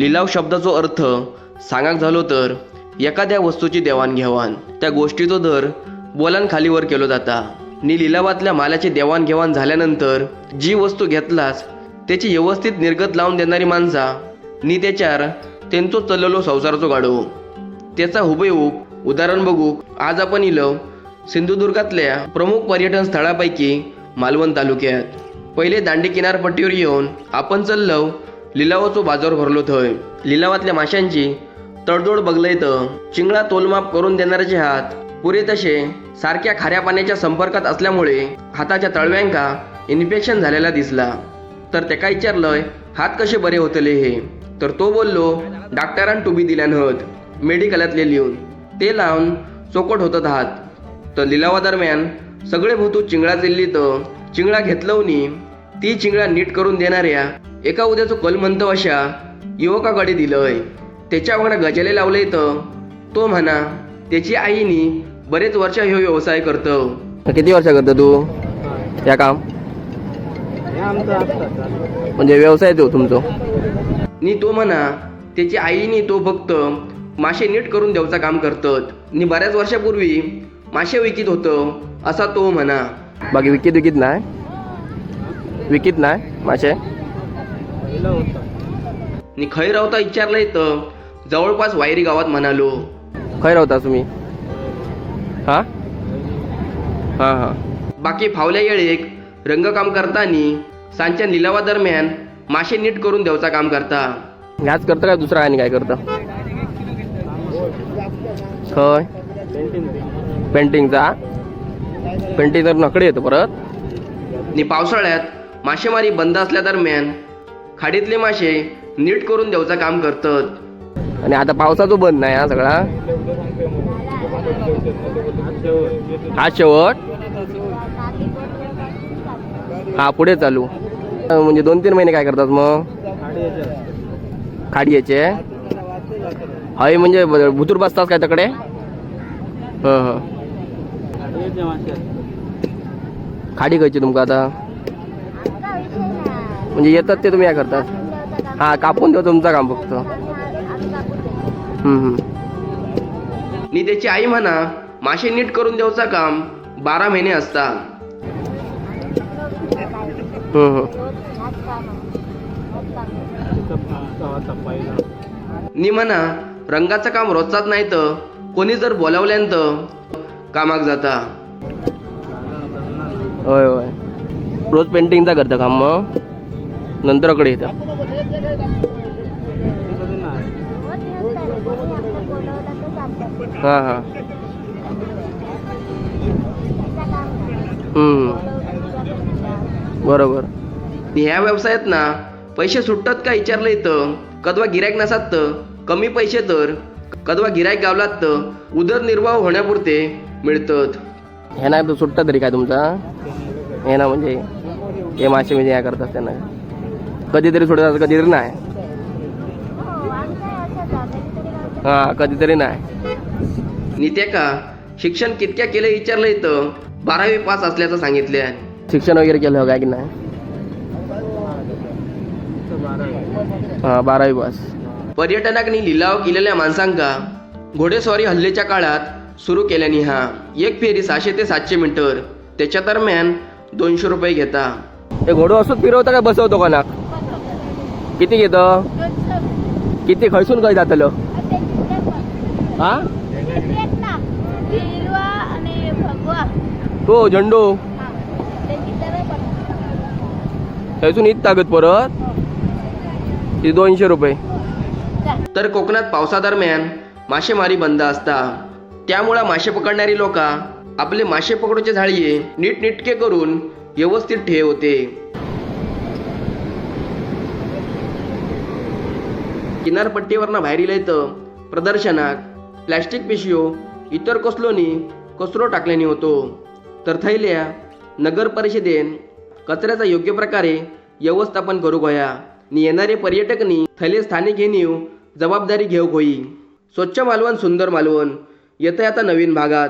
लिलाव शब्दाचो अर्थ सांगाक झालो तर एखाद्या वस्तूची देवाणघेवाण. त्या गोष्टीचो दर बोलान खालीवर केलो जाता. नी लिलावातल्या मालाची देवाणघेवाण झाल्यानंतर जी वस्तू घेतलास त्याची व्यवस्थित निर्गत लावून देणारी माणसा नी त्याच्यार त्यांचो चललो संसारचो गाडो त्याचा हुबेहूब उदाहरण बघू आज आपण इलो सिंधुदुर्गातल्या प्रमुख पर्यटन स्थळापैकी मालवण तालुक्यात. पहिले दांडी किनारपट्टीवर येऊन आपण चल्लव लिलावाचो बाजार भरलो थंय. लिलावातल्या माशांची तडजोड बघलंय तर चिंगळा तोलमाप करून देणाऱ्याचे हात पुरे तसे सारख्या खाऱ्या पाण्याच्या संपर्कात असल्यामुळे हाताच्या तळव्यांका इन्फेक्शन झालेला दिसला. तर त्याका विचारलंय हात कसे बरे होतले हे? तर तो बोललो डॉक्टरांनी टुबी दिल्यान हत मेडिकलातले लिहून. ते लावून चोकट होतात हात. तर लिलावादरम्यान सगळे भोतू चिंगळा चिल्ली तर चिंगळा घेतलवनी ती चिंगळा नीट करून देणाऱ्या एका उद्याचो कल म्हणतो अशा युवकाकडे दिलंय. त्याच्या वांगडा गजले लावलंय तर तो म्हणा त्याची आईनी बरेच वर्ष ह्यो व्यवसाय करतो. किती वर्ष करतो तू? या काम? हे म्हणजे व्यवसाय तो तुमचो? नी तो म्हणा त्याची आईनी तो फक्त मासे नीट करून द्यायचं काम करतात. नी बऱ्याच वर्षापूर्वी मासे विकीत होतो असा तो म्हणा. बाकी विकीत विकीत नाही? विकीत नाही मासे? पहिलं होतं. नी खय रावता विचारलंय तर जवळपास वायरी गावात म्हणालो. खय रावता तुम्ही? हा? हा हा. बाकी फावल्या येळेक रंगकाम करतानी सांच्या लिलावादरम्यान मासे नीट करून द्यायचा काम करता. ह्याच करता काय दुसरा आणि काय करता? खय पेंटिंग पेंटिंगचा? पेंटिंग तर नकडे येतो परत. नी पावसाळ्यात मासेमारी बंद असल्या दरम्यान खाडीतले मासे नीट करून द्यायचं काम करतात. आणि आता पावसाचा बंद नाही हा सगळा. हा शेवट? हा पुढे चालू. म्हणजे दोन तीन महिने काय करतात मग? खाडी याचे हय म्हणजे भुतूर बसतात काय तकडे हं हं. खाडी खायची तुमका आता? म्हणजे येतात ते तुम्ही काय करतात? हा कापून देऊ तुमचं काम फक्त. नी त्याची आई म्हणा मासे नीट करून देऊचा काम बारा महिने असता नी म्हणा रंगाचं काम रोजचाच नाही तर कोणी जर बोलावल्यानंतर कामाक जाता. होय होय. रोज पेंटिंगचा करता काम मग? नंतरकडे येतं हां हां. हम्म. बरोबर. ह्या व्यवसायात ना पैसे सुटतात का विचारलं इथं? कदवा गिरायक नसात तर? कमी पैसे तर? कदवा गिरायक गावलात तर? उदरनिर्वाह होण्यापुरते मिळतात. हे नाही सुटतात तरी काय तुमचा? हे ना म्हणजे हे मासे म्हणजे या करतात त्यांना. कधीतरी सोडतात कधीतरी नाही. हा कधीतरी नाही. का? शिक्षण कितक्या केलं विचारलंय तर बारावी पास असल्याचं सांगितले शिक्षण वगैरे केलं हो काय की नाही? हा बारावी पास. पर्यटनाकनी लिलाव केलेल्या माणसांका घोडेस्वारी हल्लेच्या काळात सुरू केल्यानी हा एक फेरी सहाशे ते सातशे मीटर. त्याच्या दरम्यान दोनशे रुपये घेता. हे घोडो असंच फिरवता का बसवतो कोणाक किती घेतो? किती खयसून काय जातलं? हा? हो तो झेंडू थंयसून तागत परत? ती दोनशे रुपये. तर कोकणात पावसादरम्यान मासेमारी बंद असता. त्यामुळे मासे पकडणारी लोक आपले मासे पकडूचे झाळीये नीटनिटके करून व्यवस्थित ठेव किनारपट्टीवरनं बाहेर येतं प्रदर्शनाक प्लॅस्टिक पिशव्यो इतर कसलोनी कचरो टाकल्यानी होतो. तर थैल्या नगर परिषदेन कचऱ्याचा योग्य प्रकारे व्यवस्थापन करूक होया आणि येणारे पर्यटकनी थैले स्थानिक घेणीव जबाबदारी घेऊक होई. स्वच्छ मालवण सुंदर मालवण येतं आता नवीन भागात.